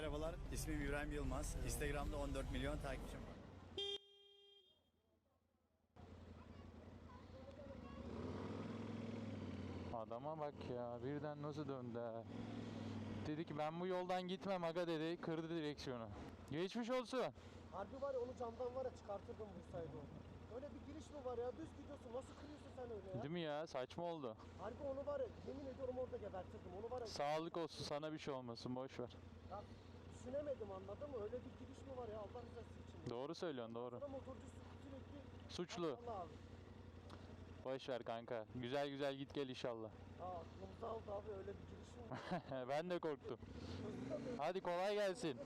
Merhabalar, ismim İbrahim Yılmaz. Instagram'da 14 milyon takipçim var. Adama bak ya birden nasıl döndü ha. Dedi ki ben bu yoldan gitmem aga dedi kırdı direksiyonu. Geçmiş olsun. Harbi var ya onu camdan var ya çıkartırdım Bursa'ya doğru. Öyle bir giriş mi var ya? Düz gidiyorsun. Nasıl kırıyorsun sen öyle ya? Değil mi ya saçma oldu. Harbi onu var ya yemin ediyorum orada gebertirdim. Onu var ya, Sağlık olsun sana bir şey olmasın boş ver. ya düşünemedim anladın mı? Öyle bir giriş mi var ya Allah rızası için. Doğru söylüyorsun doğru. Sonra motorcu sürekli Suçlu. Allah abi. Boş ver kanka. Güzel güzel git gel inşallah. Ya aklımıza aldı abi öyle bir giriş mi var? ben de korktum. Hadi kolay gelsin.